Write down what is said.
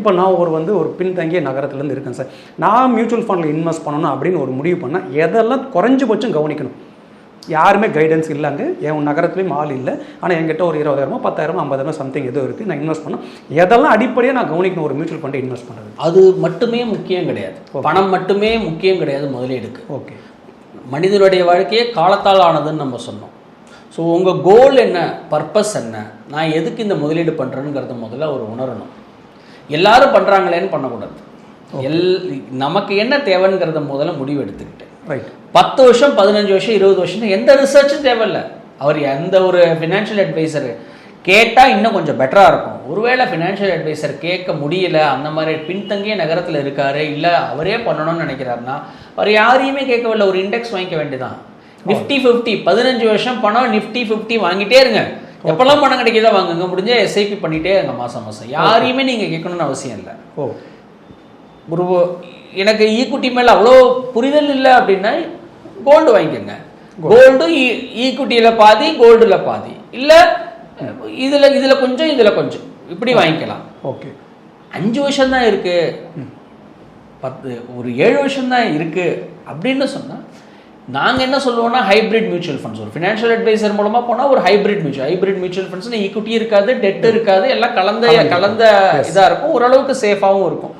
இப்போ நான் ஒரு வந்து ஒரு பின்தங்கிய நகரத்துலேருந்து இருக்கேன் சார். நான் மியூச்சுவல் ஃபண்டில் இன்வெஸ்ட் பண்ணணும் அப்படின்னு ஒரு முடிவு பண்ணால் எதெல்லாம் குறைஞ்சபட்சம் கவனிக்கணும். யாருமே கைடன்ஸ் இல்லைங்க. என் நகரத்துலேயும் ஆள் இல்லை. ஆனால் என்கிட்ட ஒரு இருபதாயிரமோ பத்தாயிரமோ ஐம்பதாயிரமோ சம்திங் எதுவும் இருக்குது நான் இன்வெஸ்ட் பண்ணோம் எதெல்லாம் அடிப்படையாக நான் கவனிக்கணும் ஒரு மியூச்சுவல் ஃபண்டை இன்வெஸ்ட் பண்ணுறது அது மட்டுமே முக்கியம் கிடையாது. பணம் மட்டுமே முக்கியம் கிடையாது முதலீடுக்கு. ஓகே மனிதனுடைய வாழ்க்கையே காலத்தால் ஆனதுன்னு நம்ம சொன்னோம். ஸோ உங்கள் கோல் என்ன? பர்பஸ் என்ன? நான் எதுக்கு இந்த முதலீடு பண்ணுறேங்கிறத முதல்ல அவர் உணரணும். எல்லாரும் பண்ணுறாங்களேன்னு பண்ணக்கூடாது. எல் நமக்கு என்ன தேவைங்கிறத முதல்ல முடிவு எடுத்துக்கிட்டு. ரைட் பத்து வருஷம் பதினஞ்சு வருஷம் இருபது வருஷம் எந்த ரிசர்ச்சும் தேவையில்ல. அவர் எந்த ஒரு ஃபினான்ஷியல் அட்வைசர் கேட்டால் இன்னும் கொஞ்சம் பெட்டராக இருக்கும். ஒருவேளை ஃபினான்ஷியல் அட்வைசர் கேட்க முடியல அந்த மாதிரி பின்தங்கிய நகரத்தில் இருக்காரு இல்லை அவரே பண்ணணும்னு நினைக்கிறாருன்னா அவர் யாரையுமே கேட்கவில்லை. ஒரு இண்டெக்ஸ் வாங்கிக்க வேண்டியதான் நிஃப்டி ஃபிஃப்டி பதினஞ்சு வருஷம் பணம் நிஃப்டி ஃபிஃப்டி வாங்கிட்டே இருங்க. எப்பெல்லாம் பணம் கிடைக்குதோ வாங்குங்க. முடிஞ்ச எஸ்ஐபி பண்ணிட்டே இருங்க மாதம் மாதம் யாரையுமே நீங்கள் கேட்கணும்னு அவசியம் இல்லை. ஓ. ஒரு எனக்கு ஈக்குட்டி மேலே அவ்வளோ புரிதல் இல்லை அப்படின்னா கோல்டு வாங்கிக்கோங்க. கோல்டு ஈக்குட்டியில் பாதி கோல்டில் பாதி. இல்லை இதில் இதில் கொஞ்சம் இதில் கொஞ்சம். இப்படி வாங்கிக்கலாம். ஓகே. அஞ்சு வருஷம் தான் இருக்கு. பத்து ஒரு ஏழு வருஷம் தான் இருக்கு. அப்படின்னு சொன்னால் நாங்கள் என்ன சொல்லுவோம்னா ஹைபிரிட் மியூச்சுவல் ஃபண்ட்ஸ் ஒரு ஃபினான்ஷியல் அட்வைசர் மூலமாக போனால் ஒரு hybrid mutual hybrid mutual funds equity இருக்காது டெட் இருக்காது எல்லாம் கலந்த கலந்த இதாக இருக்கும். ஓரளவுக்கு சேஃபாகவும் இருக்கும்.